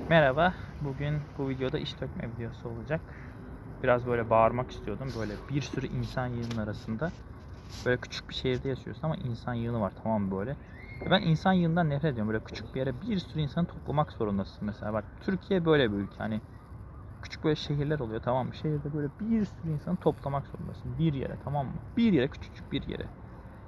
Merhaba, bugün bu videoda iş dökme videosu olacak. Biraz böyle bağırmak istiyordum. Böyle bir sürü insan yığının arasında. Böyle küçük bir şehirde yaşıyorsun ama insan yığını var tamam böyle. Ve Ben insan yığından nefret ediyorum. Böyle küçük bir yere bir sürü insanı toplamak zorundasın mesela. Bak Türkiye böyle bir ülke. Hani küçük böyle şehirler oluyor tamam mı? Şehirde böyle bir sürü insanı toplamak zorundasın. Bir yere tamam mı? Bir yere küçücük bir yere.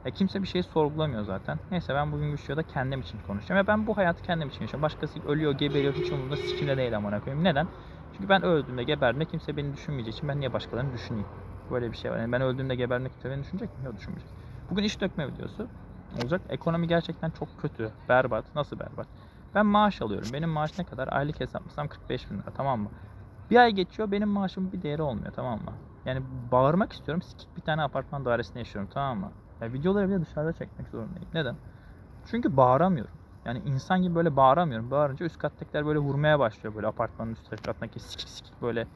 Ya kimse bir şey sorgulamıyor zaten. Neyse ben bugün videoda kendim için konuşacağım. Ya ben bu hayatı kendim için yaşıyorum. Başkası ölüyor, geberiyor hiç umurumda sikimde değil amına koyayım. Neden? Çünkü ben öldüğümde geberdiğimde kimse beni düşünmeyeceği için ben niye başkalarını düşüneyim? Böyle bir şey var. Yani ben öldüğümde geberdiğimde kimse beni düşünecek mi? Yok düşünmeyecek. Bugün iş dökme videosu olacak. Ekonomi gerçekten çok kötü. Berbat. Nasıl berbat? Ben maaş alıyorum. Benim maaş ne kadar? Aylık hesaplasam 45 bin lira tamam mı? Bir ay geçiyor benim maaşımın bir değeri olmuyor tamam mı? Yani bağırmak istiyorum. Sikik bir tane apartman dairesinde yaşıyorum tamam mı? Ya videoları bile dışarıda çekmek zorundayım. Neden? Çünkü bağıramıyorum. Yani insan gibi böyle bağıramıyorum. Bağırınca üst kattakiler böyle vurmaya başlıyor böyle apartmanın üst kattaki sikik sikik böyle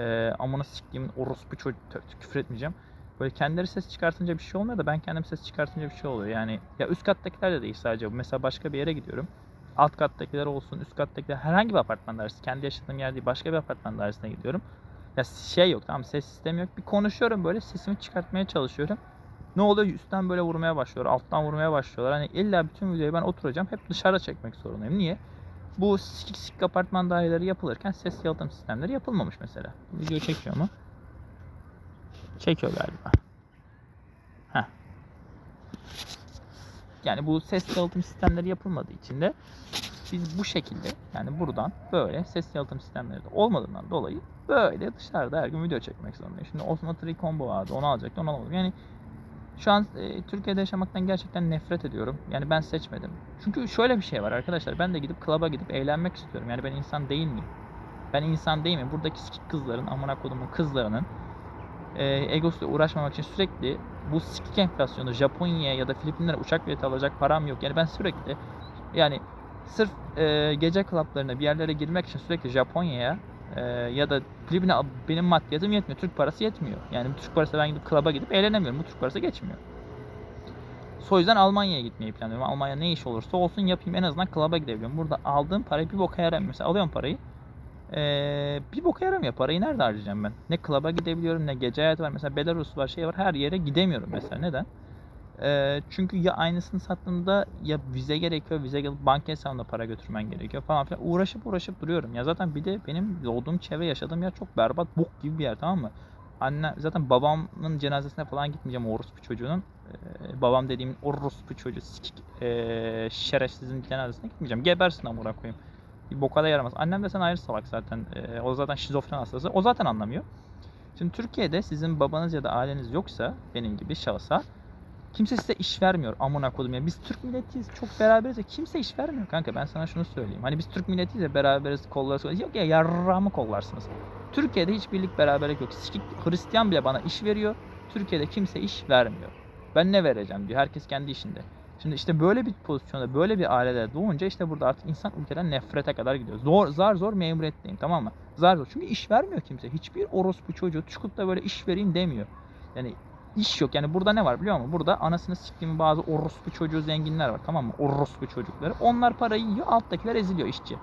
e, amına siktiğimin orospu çocuk küfür etmeyeceğim. Böyle kendileri ses çıkartınca bir şey olmuyor da ben kendim ses çıkartınca bir şey oluyor. Yani ya üst kattakiler de değil sadece. bu. Mesela başka bir yere gidiyorum. Alt kattakiler olsun, üst kattakiler herhangi bir apartman dairesi. Kendi yaşadığım yer başka bir apartman dairesine gidiyorum. Ya şey yok tamam ses sistemi yok. Bir konuşuyorum böyle sesimi çıkartmaya çalışıyorum. Ne oluyor? Üstten böyle vurmaya başlıyor. Alttan vurmaya başlıyorlar. Hani illa bütün videoyu ben oturacağım. Hep dışarıda çekmek zorundayım. Niye? Bu sikik sikik apartman daireleri yapılırken ses yalıtım sistemleri yapılmamış mesela. Video çekiyor mu? Çekiyor galiba. Heh. Yani bu ses yalıtım sistemleri yapılmadığı için de biz bu şekilde yani buradan böyle ses yalıtım sistemleri de olmadığından dolayı böyle dışarıda her gün video çekmek zorundayım. Şimdi Osmo 3 Combo vardı onu alacaktım onu alamadım. Yani şu an e, Türkiye'de yaşamaktan gerçekten nefret ediyorum. Yani ben seçmedim. Çünkü şöyle bir şey var arkadaşlar. Ben de gidip klaba gidip eğlenmek istiyorum. Yani ben insan değil miyim? Ben insan değil miyim? Buradaki kızların, amına kodumun kızlarının e, egosuyla uğraşmamak için sürekli bu sikik enflasyonu Japonya'ya ya da Filipinlere uçak bileti alacak param yok. Yani ben sürekli yani sırf e, gece klaplarına bir yerlere girmek için sürekli Japonya'ya e, ya da Filipin'e benim maddiyatım yetmiyor. Türk parası yetmiyor. Yani bu Türk parası ben gidip klaba gidip eğlenemiyorum. Bu Türk parası geçmiyor. O yüzden Almanya'ya gitmeyi planlıyorum. Almanya ne iş olursa olsun yapayım en azından klaba gidebiliyorum. Burada aldığım parayı bir boka yaramıyor. Mesela alıyorum parayı. Ee, bir boka yaramıyor. Parayı nerede harcayacağım ben? Ne klaba gidebiliyorum ne gece hayatı var. Mesela Belarus var şey var. Her yere gidemiyorum mesela. Neden? Ee, çünkü ya aynısını sattığımda ya vize gerekiyor, vize gelip banka hesabına para götürmen gerekiyor falan filan. Uğraşıp uğraşıp duruyorum. Ya zaten bir de benim doğduğum çevre, yaşadığım yer çok berbat, bok gibi bir yer tamam mı? Anne zaten babamın cenazesine falan gitmeyeceğim orospu çocuğunun. Ee, babam dediğim orospu çocuğu sikik ee, şerefsizin cenazesine gitmeyeceğim. Gebersin amına koyayım. Bir boka da yaramaz. Annem de sen ayrı salak zaten. Ee, o zaten şizofren hastası. O zaten anlamıyor. Şimdi Türkiye'de sizin babanız ya da aileniz yoksa benim gibi şahsa Kimse size iş vermiyor amına kodum ya. Biz Türk milletiyiz çok beraberiz ya kimse iş vermiyor kanka ben sana şunu söyleyeyim. Hani biz Türk milletiyiz ya beraberiz kollarız. kollarız. Yok ya yarrağımı kollarsınız. Türkiye'de hiç birlik beraberlik yok. Hristiyan bile bana iş veriyor. Türkiye'de kimse iş vermiyor. Ben ne vereceğim diyor. Herkes kendi işinde. Şimdi işte böyle bir pozisyonda, böyle bir ailede doğunca işte burada artık insan ülkeden nefrete kadar gidiyor. Zor, zar zor memuriyetteyim tamam mı? Zar zor. Çünkü iş vermiyor kimse. Hiçbir orospu çocuğu çıkıp da böyle iş vereyim demiyor. Yani iş yok. Yani burada ne var biliyor musun? Burada anasını siktiğim bazı orospu çocuğu zenginler var tamam mı? Orospu çocukları. Onlar parayı yiyor, alttakiler eziliyor işçi.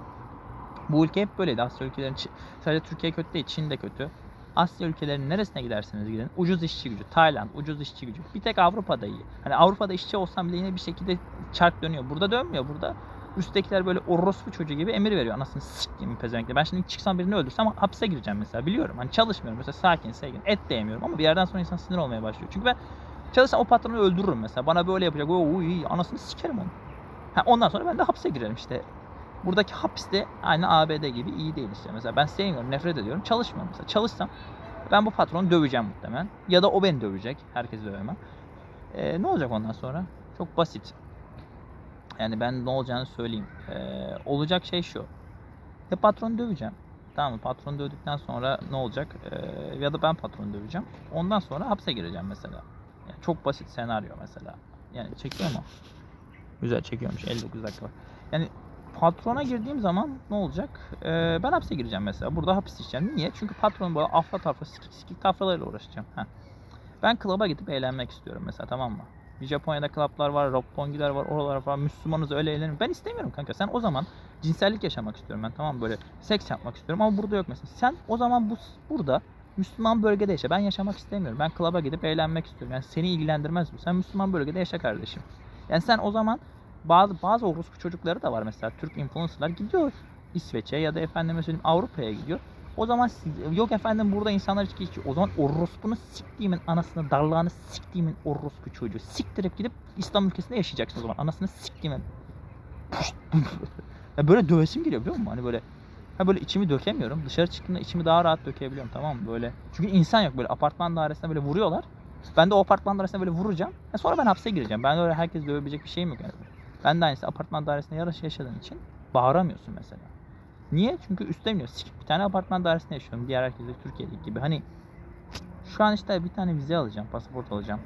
Bu ülke hep böyleydi. Asya ülkelerin sadece Türkiye kötü değil, Çin de kötü. Asya ülkelerinin neresine giderseniz gidin ucuz işçi gücü. Tayland ucuz işçi gücü. Bir tek Avrupa'da iyi. Hani Avrupa'da işçi olsam bile yine bir şekilde çark dönüyor. Burada dönmüyor. Burada üsttekiler böyle orospu çocuğu gibi emir veriyor. Anasını siktiğim pezevenkle. Ben şimdi çıksam birini öldürsem hapse gireceğim mesela. Biliyorum. Hani çalışmıyorum. Mesela sakin, sevgin. Et de yemiyorum ama bir yerden sonra insan sinir olmaya başlıyor. Çünkü ben çalışsam o patronu öldürürüm mesela. Bana böyle yapacak. İyi, anasını sikerim onu. Ha, ondan sonra ben de hapse girerim işte. Buradaki hapis de aynı ABD gibi iyi değil işte. Mesela ben sevmiyorum, nefret ediyorum. Çalışmıyorum mesela. Çalışsam ben bu patronu döveceğim muhtemelen. Ya da o beni dövecek. Herkesi dövemem. Ee, ne olacak ondan sonra? Çok basit. Yani ben ne olacağını söyleyeyim. Ee, olacak şey şu. Ya patronu döveceğim. Tamam mı? Patronu dövdükten sonra ne olacak? Ee, ya da ben patronu döveceğim. Ondan sonra hapse gireceğim mesela. Yani çok basit senaryo mesela. Yani çekiyor mu? Güzel çekiyormuş. 59 dakika var. Yani patrona girdiğim zaman ne olacak? Ee, ben hapse gireceğim mesela. Burada hapis işleyeceğim. Niye? Çünkü patron böyle afra tafra sikik sikik tafralarıyla uğraşacağım. Heh. Ben klaba gidip eğlenmek istiyorum mesela tamam mı? Japonya'da klaplar var, Roppongiler var, oralar var. Müslümanız öyle eğlenin. Ben istemiyorum kanka. Sen o zaman cinsellik yaşamak istiyorum ben tamam böyle seks yapmak istiyorum ama burada yok mesela. Sen o zaman bu burada Müslüman bölgede yaşa. Ben yaşamak istemiyorum. Ben klaba gidip eğlenmek istiyorum. Yani seni ilgilendirmez bu. Sen Müslüman bölgede yaşa kardeşim. Yani sen o zaman bazı bazı orospu çocukları da var mesela Türk influencerlar gidiyor İsveç'e ya da efendime söyleyeyim Avrupa'ya gidiyor. O zaman yok efendim burada insanlar içki içiyor. O zaman orospunu siktiğimin anasını darlağını siktiğimin orospu çocuğu. Siktirip gidip İslam ülkesinde yaşayacaksın o zaman. Anasını siktiğimin. ya böyle dövesim geliyor biliyor musun? Hani böyle ha böyle içimi dökemiyorum. Dışarı çıktığımda içimi daha rahat dökebiliyorum tamam mı? Böyle. Çünkü insan yok böyle apartman dairesinde böyle vuruyorlar. Ben de o apartman dairesine böyle vuracağım. Ya sonra ben hapse gireceğim. Ben öyle herkes dövebilecek bir şeyim yok yani. Ben de aynısı apartman dairesinde yarış yaşadığın için bağıramıyorsun mesela. Niye? Çünkü üstleniyor. Sikik bir tane apartman dairesinde yaşıyorum. Diğer herkes de Türkiye'deki gibi. Hani şu an işte bir tane vize alacağım. Pasaport alacağım.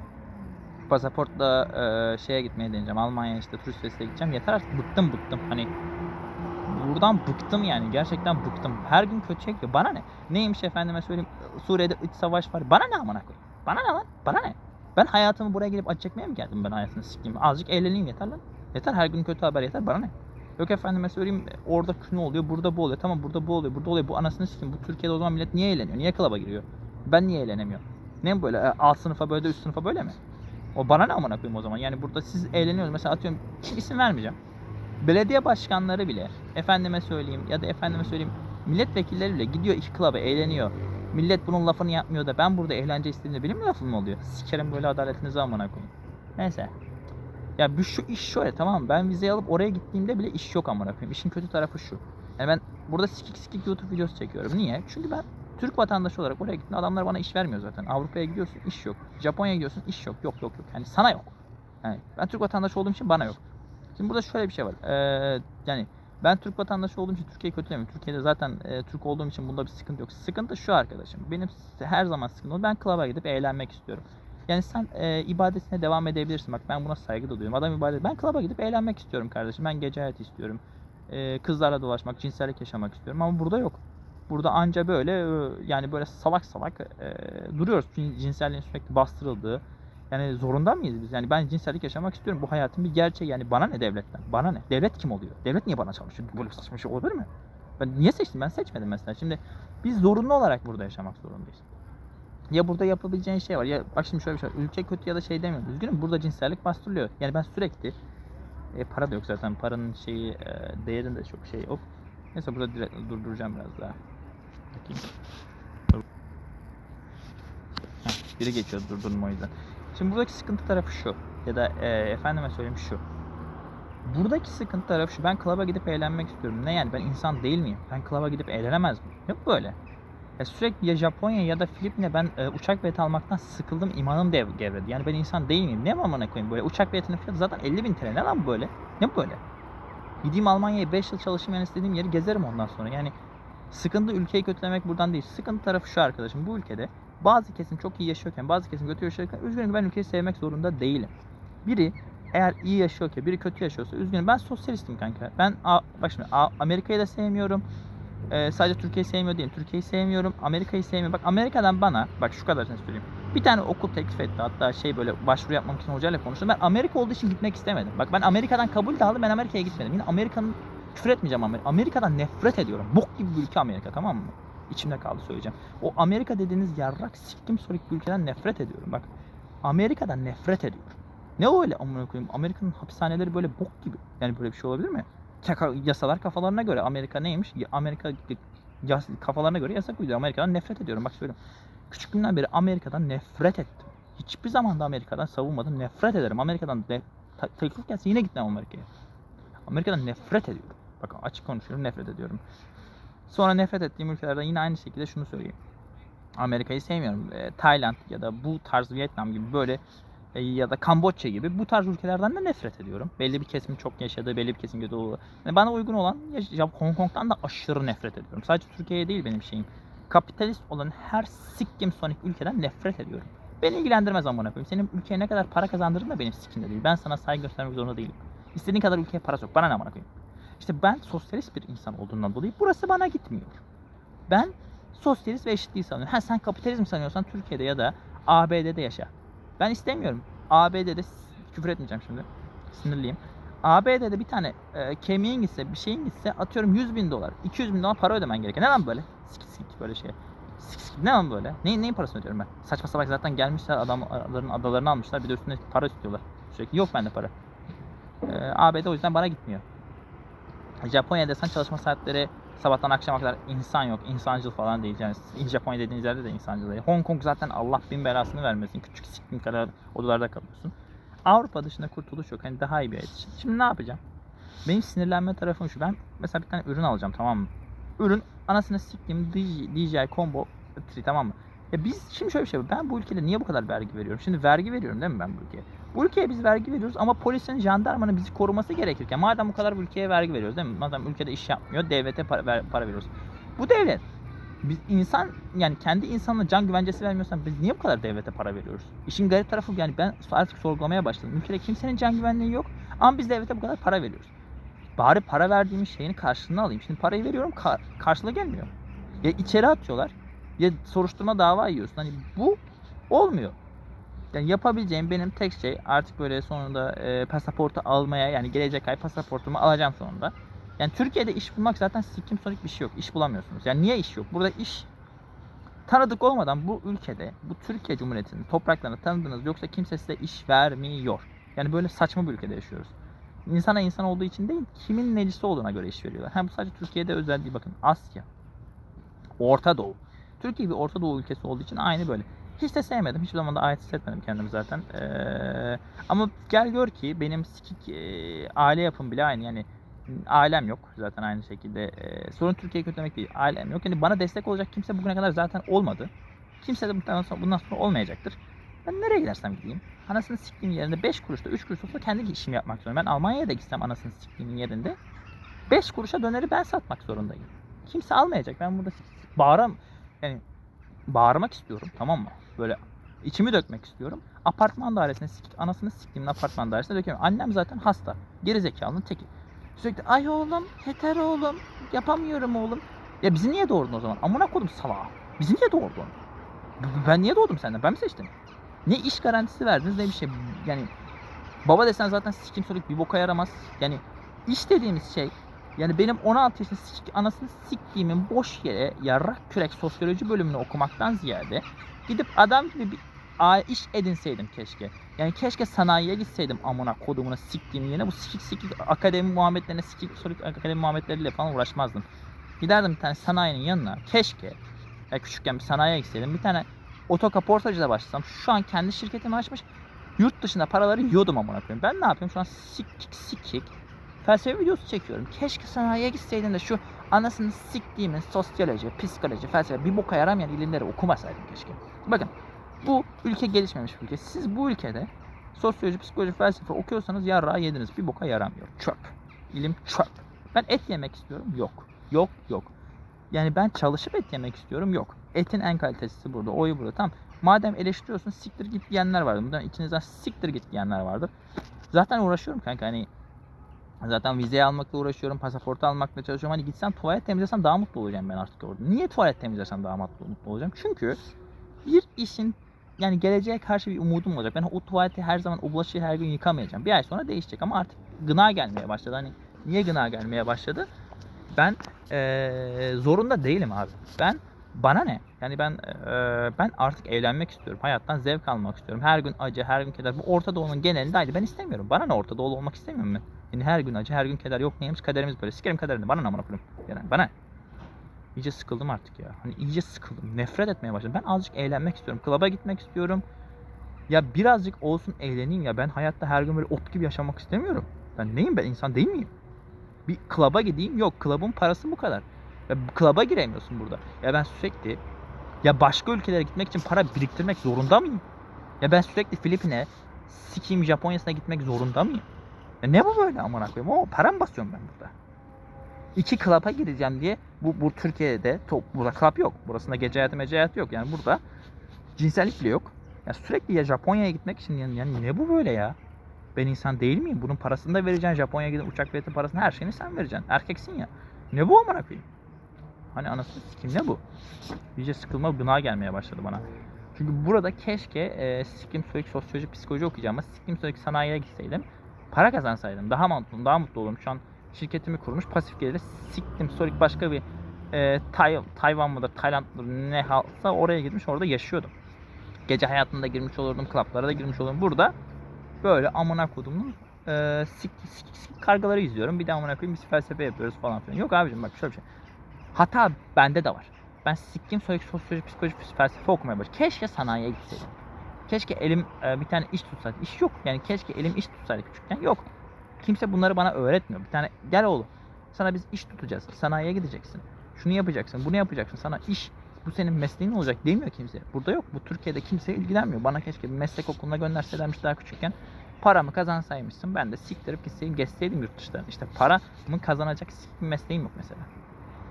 Pasaportla e, şeye gitmeye deneyeceğim. Almanya'ya işte turist festivale gideceğim. Yeter artık bıktım bıktım. Hani buradan bıktım yani. Gerçekten bıktım. Her gün kötü çekiyor. Bana ne? Neymiş efendime söyleyeyim. Suriye'de iç savaş var. Bana ne amına koyayım? Bana ne lan? Bana ne? Ben hayatımı buraya gelip acı çekmeye mi geldim ben hayatını sikeyim? Azıcık eğleneyim yeter lan. Yeter her gün kötü haber yeter. Bana ne? Yok efendime söyleyeyim orada ne oluyor, burada bu oluyor. Tamam burada bu oluyor, burada oluyor. Bu anasını sikeyim. Bu Türkiye'de o zaman millet niye eğleniyor? Niye klaba giriyor? Ben niye eğlenemiyorum? Ne böyle? E, Alt sınıfa böyle üst sınıfa böyle mi? O bana ne amına koyayım o zaman? Yani burada siz eğleniyorsunuz. Mesela atıyorum kim isim vermeyeceğim. Belediye başkanları bile efendime söyleyeyim ya da efendime söyleyeyim milletvekilleri bile gidiyor iki klaba eğleniyor. Millet bunun lafını yapmıyor da ben burada eğlence istediğimde benim lafım oluyor? Sikerim böyle adaletinizi amına koyayım. Neyse. Ya bu şu iş şöyle tamam? Ben vizeyi alıp oraya gittiğimde bile iş yok amına koyayım. İşin kötü tarafı şu. Yani ben burada sikik sikik YouTube videosu çekiyorum. Niye? Çünkü ben Türk vatandaşı olarak oraya gittiğimde adamlar bana iş vermiyor zaten. Avrupa'ya gidiyorsun iş yok. Japonya'ya gidiyorsun iş yok. Yok yok yok. Yani sana yok. Yani ben Türk vatandaşı olduğum için bana yok. Şimdi burada şöyle bir şey var. Ee, yani ben Türk vatandaşı olduğum için Türkiye'yi kötülemiyorum. Türkiye'de zaten e, Türk olduğum için bunda bir sıkıntı yok. Sıkıntı şu arkadaşım. Benim her zaman sıkıntım. Ben klaba gidip eğlenmek istiyorum. Yani sen e, ibadetine devam edebilirsin. Bak ben buna saygı duyuyorum. Adam ibadet. Ben klaba gidip eğlenmek istiyorum kardeşim. Ben gece hayatı istiyorum. E, kızlarla dolaşmak, cinsellik yaşamak istiyorum. Ama burada yok. Burada anca böyle e, yani böyle salak salak e, duruyoruz. Cin- Cinselliğin sürekli bastırıldığı. Yani zorunda mıyız biz? Yani ben cinsellik yaşamak istiyorum. Bu hayatın bir gerçeği. Yani bana ne devletten? Bana ne? Devlet kim oluyor? Devlet niye bana çalışıyor? Böyle saçma şey olabilir mi? Ben niye seçtim? Ben seçmedim mesela. Şimdi biz zorunlu olarak burada yaşamak zorundayız. Ya burada yapabileceğin şey var. Ya bak şimdi şöyle bir şey var. Ülke kötü ya da şey demiyorum. Üzgünüm burada cinsellik bastırılıyor. Yani ben sürekli e, para da yok zaten. Paranın şeyi e, değerinde de çok şey yok. Neyse burada direkt durduracağım biraz daha. Bakayım. Heh, biri geçiyor durdurma o yüzden. Şimdi buradaki sıkıntı tarafı şu. Ya da e, efendime söyleyeyim şu. Buradaki sıkıntı tarafı şu. Ben klaba gidip eğlenmek istiyorum. Ne yani ben insan değil miyim? Ben klaba gidip eğlenemez miyim? Yok böyle. Ya sürekli ya Japonya ya da Filipin'e ben e, uçak bileti almaktan sıkıldım. imanım dev gevredi. Yani ben insan değil miyim? Ne amına koyayım böyle? Uçak biletinin fiyatı zaten 50 bin TL. Ne lan böyle? Ne böyle? Gideyim Almanya'ya 5 yıl çalışayım yani istediğim yeri gezerim ondan sonra. Yani sıkıntı ülkeyi kötülemek buradan değil. Sıkıntı tarafı şu arkadaşım. Bu ülkede bazı kesim çok iyi yaşıyorken bazı kesim kötü yaşıyorken üzgünüm ben ülkeyi sevmek zorunda değilim. Biri eğer iyi yaşıyorken biri kötü yaşıyorsa üzgünüm ben sosyalistim kanka. Ben A- Amerika'yı da sevmiyorum. Ee, sadece Türkiye'yi sevmiyor değilim. Türkiye'yi sevmiyorum. Amerika'yı sevmiyorum. Bak Amerika'dan bana bak şu kadar söyleyeyim. Bir tane okul teklif etti. Hatta şey böyle başvuru yapmak için hocayla konuştum. Ben Amerika olduğu için gitmek istemedim. Bak ben Amerika'dan kabul de aldım. Ben Amerika'ya gitmedim. Yine Amerika'nın küfür etmeyeceğim Amerika. Amerika'dan nefret ediyorum. Bok gibi bir ülke Amerika tamam mı? İçimde kaldı söyleyeceğim. O Amerika dediğiniz yarrak siktim sonraki bir ülkeden nefret ediyorum. Bak Amerika'dan nefret ediyorum. Ne öyle amına koyayım? Amerika'nın hapishaneleri böyle bok gibi. Yani böyle bir şey olabilir mi? Yasalar kafalarına göre Amerika neymiş? Amerika kafalarına göre yasak uyduruyor. Amerika'dan nefret ediyorum. Bak söylüyorum. Küçüklüğümden beri Amerika'dan nefret ettim. Hiçbir zaman da Amerika'dan savunmadım. Nefret ederim. Amerika'dan de, ta- teklif gelse yine gitmem Amerika'ya. Amerika'dan nefret ediyorum. Bakın açık konuşuyorum nefret ediyorum. Sonra nefret ettiğim ülkelerden yine aynı şekilde şunu söyleyeyim. Amerika'yı sevmiyorum. E, Tayland ya da bu tarz Vietnam gibi böyle ya da Kamboçya gibi bu tarz ülkelerden de nefret ediyorum. Belli bir kesimin çok yaşadığı, belli bir kesim kötü olduğu. Yani bana uygun olan Hong Kong'dan da aşırı nefret ediyorum. Sadece Türkiye'ye değil benim şeyim. Kapitalist olan her sikkim sonik ülkeden nefret ediyorum. Beni ilgilendirmez amına koyayım. Senin ülkeye ne kadar para kazandırdığın da benim sikimde değil. Ben sana saygı göstermek zorunda değilim. İstediğin kadar ülkeye para sok. Bana ne amına koyayım. İşte ben sosyalist bir insan olduğundan dolayı burası bana gitmiyor. Ben sosyalist ve eşitliği sanıyorum. Ha sen kapitalizm sanıyorsan Türkiye'de ya da ABD'de yaşa. Ben istemiyorum. ABD'de küfür etmeyeceğim şimdi. Sinirliyim. ABD'de bir tane e, kemiğin gitse bir şeyin gitse atıyorum 100 bin dolar 200 bin dolar para ödemen gerekiyor. Ne lan böyle? Sikik sikik böyle şey. Sikik sikik ne lan böyle? Ne, neyin parasını ödüyorum ben? Saçma salak zaten gelmişler adamların adalarını almışlar bir de üstüne para istiyorlar. Sürekli yok bende para. E, ABD o yüzden bana gitmiyor. Japonya desen çalışma saatleri sabahtan akşama kadar insan yok. insancıl falan değil. Yani Japonya dediğiniz yerde de insancıl değil. Hong Kong zaten Allah bin belasını vermesin. Küçük siktim kadar odalarda kalıyorsun. Avrupa dışında kurtuluş yok. Hani daha iyi bir hayat için. Şimdi ne yapacağım? Benim sinirlenme tarafım şu. Ben mesela bir tane ürün alacağım tamam mı? Ürün anasını siktiğim DJI, DJI Combo 3 tamam mı? Ya biz şimdi şöyle bir şey var. Ben bu ülkede niye bu kadar vergi veriyorum? Şimdi vergi veriyorum değil mi ben bu ülkeye? Bu ülkeye biz vergi veriyoruz ama polisin, jandarmanın bizi koruması gerekirken madem bu kadar bu ülkeye vergi veriyoruz değil mi? Madem ülkede iş yapmıyor, devlete para, ver- para veriyoruz. Bu devlet biz insan yani kendi insanına can güvencesi vermiyorsan biz niye bu kadar devlete para veriyoruz? İşin garip tarafı yani ben artık sorgulamaya başladım. Ülkede kimsenin can güvenliği yok ama biz devlete bu kadar para veriyoruz. Bari para verdiğimiz şeyin karşılığını alayım. Şimdi parayı veriyorum kar, karşılığı gelmiyor. Ya içeri atıyorlar ya soruşturma dava yiyorsun. Hani bu olmuyor. Yani yapabileceğim benim tek şey artık böyle sonunda e, pasaportu almaya yani gelecek ay pasaportumu alacağım sonunda. Yani Türkiye'de iş bulmak zaten sikim sonik bir şey yok. İş bulamıyorsunuz. Yani niye iş yok? Burada iş tanıdık olmadan bu ülkede, bu Türkiye Cumhuriyeti'nin topraklarını tanıdığınız yoksa kimse size iş vermiyor. Yani böyle saçma bir ülkede yaşıyoruz. İnsana insan olduğu için değil, kimin necisi olduğuna göre iş veriyorlar. Hem bu sadece Türkiye'de özel değil bakın. Asya, Orta Doğu. Türkiye bir Orta Doğu ülkesi olduğu için aynı böyle. Hiç de sevmedim. Hiçbir zaman da ait hissetmedim kendimi zaten. Ee, ama gel gör ki benim sikik e, aile yapım bile aynı. Yani ailem yok zaten aynı şekilde. Ee, sorun Türkiye'yi kötülemek değil. Ailem yok. Yani bana destek olacak kimse bugüne kadar zaten olmadı. Kimse de bundan sonra, bundan sonra olmayacaktır. Ben nereye gidersem gideyim. Anasını siktiğim yerinde 5 kuruşta 3 kuruş olsa kendi işimi yapmak zorundayım. Ben Almanya'ya da gitsem anasını siktiğimin yerinde 5 kuruşa döneri ben satmak zorundayım. Kimse almayacak. Ben burada bağıram yani bağırmak istiyorum tamam mı? Böyle içimi dökmek istiyorum. Apartman dairesine sik, anasını siktiğimin apartman dairesine döküyorum. Annem zaten hasta. Gerizekalının teki. Sürekli ay oğlum, yeter oğlum, yapamıyorum oğlum. Ya bizi niye doğurdun o zaman? Amına kodum salağa. Bizi niye doğurdun? Ben niye doğdum senden? Ben mi seçtim? Ne iş garantisi verdiniz ne bir şey. Yani baba desen zaten sikim sorup bir boka yaramaz. Yani iş dediğimiz şey yani benim 16 yaşında sik, anasını siktiğimin boş yere yarrak kürek sosyoloji bölümünü okumaktan ziyade gidip adam gibi bir iş edinseydim keşke. Yani keşke sanayiye gitseydim amına kodumuna siktiğim yerine bu sikik sikik akademi muhabbetlerine sikik soru akademi muhabbetleriyle falan uğraşmazdım. Giderdim bir tane sanayinin yanına keşke ya küçükken bir sanayiye gitseydim bir tane otokaportacıda başlasam şu an kendi şirketimi açmış yurt dışında paraları yiyordum amına koyayım. Ben ne yapıyorum şu an sikik sikik felsefe videosu çekiyorum. Keşke sanayiye gitseydim de şu anasını siktiğimin sosyoloji, psikoloji, felsefe bir boka yaramayan ilimleri okumasaydım keşke. Bakın bu ülke gelişmemiş bir ülke. Siz bu ülkede sosyoloji, psikoloji, felsefe okuyorsanız yarrağı yediniz. Bir boka yaramıyor. Çöp. İlim çöp. Ben et yemek istiyorum. Yok. Yok yok. Yani ben çalışıp et yemek istiyorum. Yok. Etin en kalitesi burada. Oyu burada. Tamam. Madem eleştiriyorsun siktir git diyenler vardır. Bundan içinizden siktir git diyenler vardır. Zaten uğraşıyorum kanka. Hani Zaten vizeyi almakla uğraşıyorum, pasaportu almakla çalışıyorum. Hani gitsem tuvalet temizlesem daha mutlu olacağım ben artık orada. Niye tuvalet temizlesem daha mutlu, mutlu olacağım? Çünkü bir işin yani geleceğe karşı bir umudum olacak. Ben o tuvaleti her zaman, o bulaşığı her gün yıkamayacağım. Bir ay sonra değişecek ama artık gına gelmeye başladı. Hani niye gına gelmeye başladı? Ben eee, zorunda değilim abi. Ben bana ne? Yani ben eee, ben artık evlenmek istiyorum. Hayattan zevk almak istiyorum. Her gün acı, her gün keder. Bu Orta Doğu'nun genelinde aynı. Ben istemiyorum. Bana ne Orta Doğulu olmak istemiyorum ben. Yani her gün acı, her gün keder. Yok neymiş kaderimiz böyle. Sikerim kaderini. Bana ne amına koyayım. Yani bana. İyice sıkıldım artık ya. Hani iyice sıkıldım. Nefret etmeye başladım. Ben azıcık eğlenmek istiyorum. Klaba gitmek istiyorum. Ya birazcık olsun eğleneyim ya. Ben hayatta her gün böyle ot gibi yaşamak istemiyorum. Ben neyim ben? insan değil miyim? Bir klaba gideyim. Yok klabın parası bu kadar. Ya klaba giremiyorsun burada. Ya ben sürekli ya başka ülkelere gitmek için para biriktirmek zorunda mıyım? Ya ben sürekli Filipin'e, sikiyim Japonya'sına gitmek zorunda mıyım? Ya ne bu böyle amına koyayım? O para mı basıyorum ben burada? İki klaba gireceğim diye bu, bu Türkiye'de top, burada klap yok. Burasında gece hayatı mece hayatı yok. Yani burada cinsellik bile yok. Ya sürekli ya Japonya'ya gitmek için yani, yani ne bu böyle ya? Ben insan değil miyim? Bunun parasını da vereceksin. Japonya'ya gidip uçak bileti parasını her şeyini sen vereceksin. Erkeksin ya. Ne bu amına koyayım? Hani anasını sikim ne bu? İyice sıkılma gına gelmeye başladı bana. Çünkü burada keşke e, sikim sosyoloji psikoloji okuyacağım ama sikim soyuk sanayiye gitseydim. Para kazansaydım daha mutlu, daha mutlu olurum. Şu an şirketimi kurmuş pasif geliri siktim. Sonra başka bir e, Tay Tayvan mıdır, Tayland mıdır ne halsa oraya gitmiş orada yaşıyordum. Gece hayatında girmiş olurdum, klaplara da girmiş olurdum. Burada böyle amına kodumun e, sik, sik, sik kargaları izliyorum. Bir de amına koyayım biz felsefe yapıyoruz falan filan. Yok abicim bak şöyle bir şey. Hata bende de var. Ben sikkim sosyoloji, psikoloji, felsefe okumaya başladım. Keşke sanayiye gitseydim. Keşke elim e, bir tane iş tutsaydı. İş yok. Yani keşke elim iş tutsaydı küçükken. Yok. Kimse bunları bana öğretmiyor. Bir tane gel oğlum. Sana biz iş tutacağız. Sanayiye gideceksin. Şunu yapacaksın, bunu yapacaksın. Sana iş bu senin mesleğin olacak demiyor kimse. Burada yok. Bu Türkiye'de kimse ilgilenmiyor. Bana keşke bir meslek okuluna gönderselermiş daha küçükken. Paramı kazansaymışsın. Ben de siktirip gitseydim, geçseydim yurt dışlarına. İşte paramı kazanacak sik bir mesleğim yok mesela.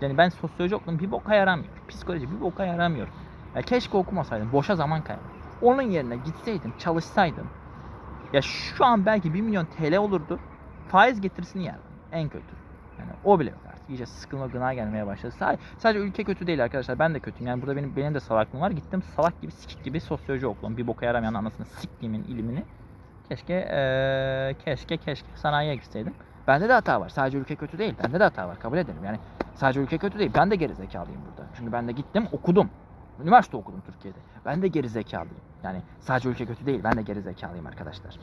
Yani ben sosyoloji okudum bir boka yaramıyor. Psikoloji bir boka yaramıyor. Ya keşke okumasaydım. Boşa zaman kaybı. Onun yerine gitseydim, çalışsaydım. Ya şu an belki 1 milyon TL olurdu. Faiz getirisini yerdim. En kötü. Yani o bile yok artık. İyice sıkılma gına gelmeye başladı. Sadece, ülke kötü değil arkadaşlar. Ben de kötüyüm. Yani burada benim benim de salaklığım var. Gittim salak gibi sikik gibi sosyoloji okudum. Bir boka yaramayan anasını siktiğimin ilimini. Keşke eee, keşke keşke sanayiye gitseydim. Bende de hata var. Sadece ülke kötü değil. Bende de hata var. Kabul ederim. Yani sadece ülke kötü değil. Ben de geri zekalıyım burada. Çünkü ben de gittim okudum. Üniversite okudum Türkiye'de. Ben de geri zekalıyım. Yani sadece ülke kötü değil. Ben de geri zekalıyım arkadaşlar.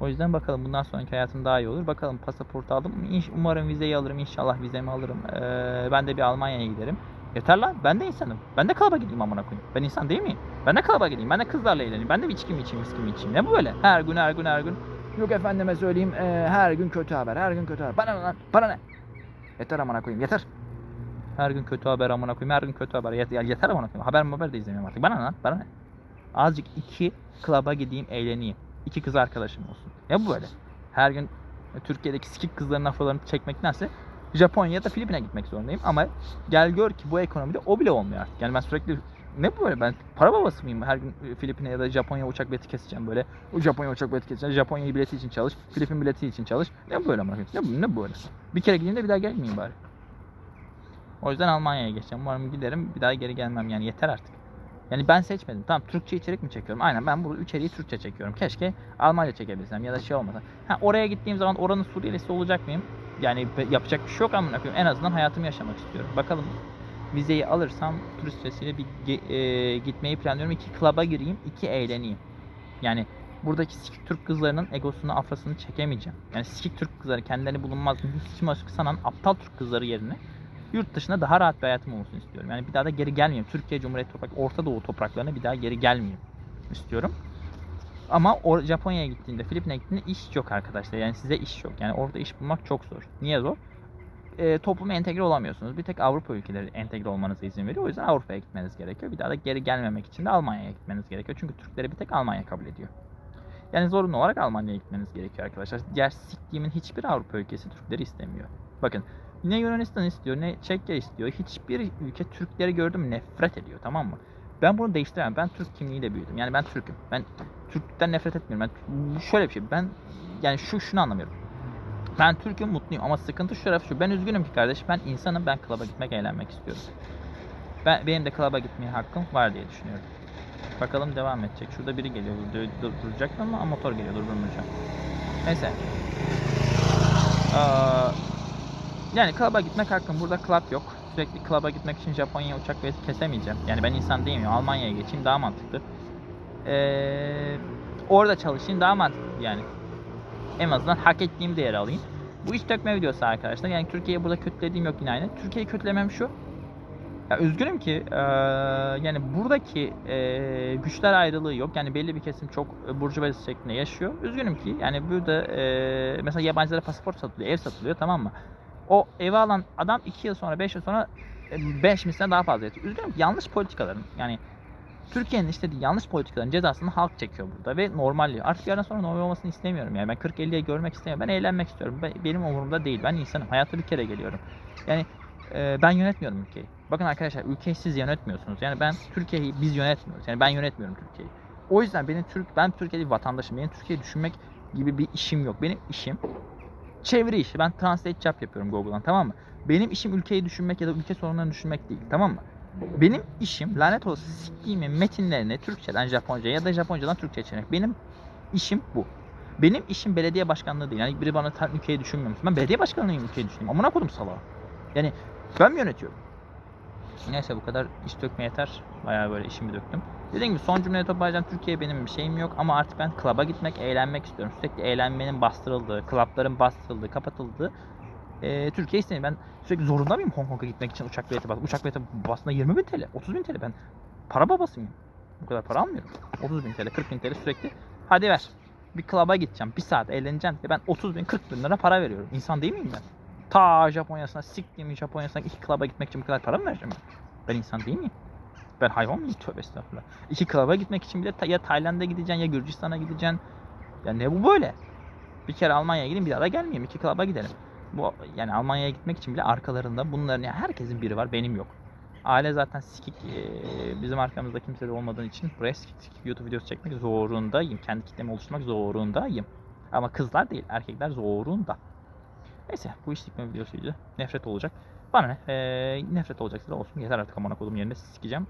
O yüzden bakalım bundan sonraki hayatım daha iyi olur. Bakalım pasaport aldım. Umarım vizeyi alırım. İnşallah vizemi alırım. Ee, ben de bir Almanya'ya giderim. Yeter lan. Ben de insanım. Ben de klaba gideyim amına koyayım. Ben insan değil miyim? Ben de klaba gideyim. Ben de kızlarla eğleneyim. Ben de bir içki mi içeyim, viski mi içeyim? Ne bu böyle? Her gün, her gün, her gün. Yok efendime söyleyeyim. ee, her gün kötü haber. Her gün kötü haber. Bana ne lan? Bana ne? Yeter amına koyayım. Yeter. Her gün kötü haber amına koyayım. Her gün kötü haber. Ya yeter amına koyayım. Haber haber de izlemiyorum artık. Bana ne lan? Bana ne? Azıcık iki klaba gideyim, eğleneyim. İki kız arkadaşım olsun. Ya bu böyle. Her gün e, Türkiye'deki sikik kızların afrolarını çekmektense Japonya ya da Filipin'e gitmek zorundayım. Ama gel gör ki bu ekonomide o bile olmuyor artık. Yani ben sürekli ne bu böyle ben para babası mıyım? Her gün e, Filipin'e ya da Japonya uçak bileti keseceğim böyle. O Japonya uçak bileti keseceğim. Japonya bileti için çalış. Filipin bileti için çalış. Ne bu böyle amına? Ne bu, ne bu böyle? Bir kere gideyim de bir daha gelmeyeyim bari. O yüzden Almanya'ya geçeceğim. Umarım giderim. Bir daha geri gelmem yani yeter artık. Yani ben seçmedim. Tamam Türkçe içerik mi çekiyorum? Aynen ben bu içeriği Türkçe çekiyorum. Keşke Almanca çekebilsem ya da şey olmasa. Ha oraya gittiğim zaman oranın Suriyelisi olacak mıyım? Yani yapacak bir şey yok ama en azından hayatımı yaşamak istiyorum. Bakalım vizeyi alırsam turist vizesiyle bir e, gitmeyi planlıyorum. İki klaba gireyim, iki eğleneyim. Yani buradaki sikik Türk kızlarının egosunu, afrasını çekemeyeceğim. Yani sikik Türk kızları kendilerini bulunmaz, hiç sanan aptal Türk kızları yerine yurt dışında daha rahat bir hayatım olsun istiyorum. Yani bir daha da geri gelmeyeyim. Türkiye Cumhuriyeti toprak, Orta Doğu topraklarına bir daha geri gelmeyeyim istiyorum. Ama or Japonya'ya gittiğinde, Filipin'e gittiğinde iş yok arkadaşlar. Yani size iş yok. Yani orada iş bulmak çok zor. Niye zor? E, topluma entegre olamıyorsunuz. Bir tek Avrupa ülkeleri entegre olmanıza izin veriyor. O yüzden Avrupa'ya gitmeniz gerekiyor. Bir daha da geri gelmemek için de Almanya'ya gitmeniz gerekiyor. Çünkü Türkleri bir tek Almanya kabul ediyor. Yani zorunlu olarak Almanya'ya gitmeniz gerekiyor arkadaşlar. Diğer siktiğimin hiçbir Avrupa ülkesi Türkleri istemiyor. Bakın ne Yunanistan istiyor ne Çekya istiyor. Hiçbir ülke Türkleri gördüm nefret ediyor tamam mı? Ben bunu değiştiremem. Ben Türk kimliğiyle büyüdüm. Yani ben Türk'üm. Ben Türk'ten nefret etmiyorum. Ben şöyle bir şey. Ben yani şu şunu anlamıyorum. Ben Türk'üm mutluyum ama sıkıntı şu tarafı şu. Ben üzgünüm ki kardeş. Ben insanım. Ben klaba gitmek, eğlenmek istiyorum. Ben, benim de klaba gitmeye hakkım var diye düşünüyorum. Bakalım devam edecek. Şurada biri geliyor. Dur, dur, duracak ama motor geliyor. Durdurmayacağım. Neyse. Aa, yani klaba gitmek hakkım. Burada club yok. Sürekli klaba gitmek için Japonya'ya uçak bileti kesemeyeceğim. Yani ben insan değilim ya. Almanya'ya geçeyim daha mantıklı. Ee, orada çalışayım daha mantıklı yani. En azından hak ettiğim değeri alayım. Bu iş dökme videosu arkadaşlar. Yani Türkiye'yi burada kötülediğim yok yine aynı. Türkiye'yi kötülemem şu. Ya üzgünüm ki eee, yani buradaki eee, güçler ayrılığı yok. Yani belli bir kesim çok e, burjuvazi şeklinde yaşıyor. Üzgünüm ki yani burada eee, mesela yabancılara pasaport satılıyor, ev satılıyor tamam mı? O evi alan adam 2 yıl sonra 5 yıl sonra 5 misline daha fazla yatıyor. Üzgünüm ki yanlış politikaların yani Türkiye'nin işlediği yanlış politikaların cezasını halk çekiyor burada ve normal diyor. Artık yarın sonra normal olmasını istemiyorum yani. Ben 40-50'ye görmek istemiyorum. Ben eğlenmek istiyorum. Ben- benim umurumda değil. Ben insanım. Hayata bir kere geliyorum. Yani e, ben yönetmiyorum ülkeyi. Bakın arkadaşlar ülkeyi siz yönetmiyorsunuz. Yani ben Türkiye'yi biz yönetmiyoruz. Yani ben yönetmiyorum Türkiye'yi. O yüzden benim Türk ben Türkiye'de bir vatandaşım. Benim Türkiye'yi düşünmek gibi bir işim yok. Benim işim çeviri işi. Ben translate job yapıyorum Google'dan tamam mı? Benim işim ülkeyi düşünmek ya da ülke sorunlarını düşünmek değil tamam mı? Benim işim lanet olası siktiğimin metinlerini Türkçeden Japonca ya da Japoncadan Türkçe çevirmek. Benim işim bu. Benim işim belediye başkanlığı değil. Yani biri bana ülkeyi düşünmüyor musun? Ben belediye başkanlığıyım ülkeyi düşüneyim. Amına koydum salağa. Yani ben mi yönetiyorum? Neyse bu kadar iş dökme yeter. Bayağı böyle işimi döktüm. Dediğim gibi son cümleyi toparlayacağım. Türkiye benim bir şeyim yok ama artık ben klaba gitmek, eğlenmek istiyorum. Sürekli eğlenmenin bastırıldığı, klapların bastırıldığı, kapatıldığı e, Türkiye istemiyorum. Ben sürekli zorunda mıyım Hong Kong'a gitmek için uçak bileti bas? Uçak bileti basına 20 bin TL, 30 bin TL. Ben para babası mıyım? Bu kadar para almıyorum. 30 bin TL, 40 bin TL sürekli. Hadi ver. Bir klaba gideceğim. Bir saat eğleneceğim. diye Ben 30 bin, 40 bin lira para veriyorum. İnsan değil miyim ben? Ta Japonya'sına, siktiğim Japonya'sına iki klaba gitmek için bu kadar para mı vereceğim ben? Ben insan değil miyim? Ben hayvan mıyım? Tövbe estağfurullah. İki klaba gitmek için bile ya Tayland'a gideceksin ya Gürcistan'a gideceksin. Ya ne bu böyle? Bir kere Almanya'ya gideyim bir daha da gelmeyeyim. İki klaba gidelim. Bu yani Almanya'ya gitmek için bile arkalarında bunların ya herkesin biri var benim yok. Aile zaten sikik eee, bizim arkamızda kimse de olmadığı için buraya sikik sikik YouTube videosu çekmek zorundayım. Kendi kitlemi oluşturmak zorundayım. Ama kızlar değil erkekler zorunda. Neyse bu iş sikme videosuydu. Nefret olacak. Bana ne? Eee, nefret olacaksa da olsun. Yeter artık amına kodum yerine sikeceğim.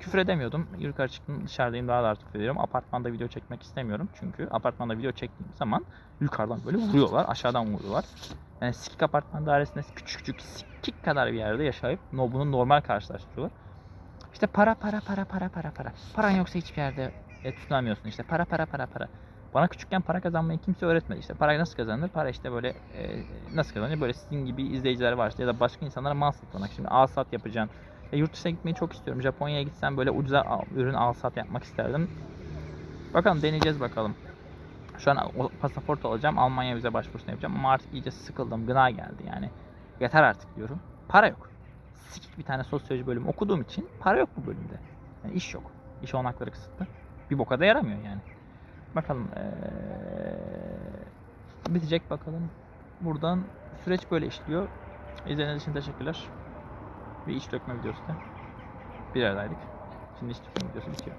Küfür edemiyordum. Yukarı çıktım dışarıdayım daha da artık küfür ediyorum. Apartmanda video çekmek istemiyorum. Çünkü apartmanda video çektiğim zaman yukarıdan böyle vuruyorlar. Aşağıdan vuruyorlar. Yani sikik apartman dairesinde küçük küçük sikik kadar bir yerde yaşayıp no, bunu normal karşılaştırıyorlar. İşte para para para para para para. Paran yoksa hiçbir yerde e, tutunamıyorsun. İşte para para para para. Bana küçükken para kazanmayı kimse öğretmedi. İşte parayı nasıl kazanılır? Para işte böyle e, nasıl kazanılır? Böyle sizin gibi izleyiciler var işte ya da başka insanlara mal satmak. Şimdi al sat yapacaksın. Ya yurt dışına gitmeyi çok istiyorum. Japonya'ya gitsem böyle ucuza al- ürün al sat yapmak isterdim. Bakalım deneyeceğiz bakalım. Şu an pasaport alacağım. Almanya vize başvurusunu yapacağım. Ama artık iyice sıkıldım. Gına geldi yani. Yeter artık diyorum. Para yok. Sikik bir tane sosyoloji bölümü okuduğum için para yok bu bölümde. Yani iş yok. İş olanakları kısıtlı. Bir boka da yaramıyor yani. Bakalım. Ee, bitecek bakalım. Buradan süreç böyle işliyor. İzlediğiniz için teşekkürler. Bir iş dökme videosu da. Bir aradaydık. Şimdi iş dökme videosu bitiyor.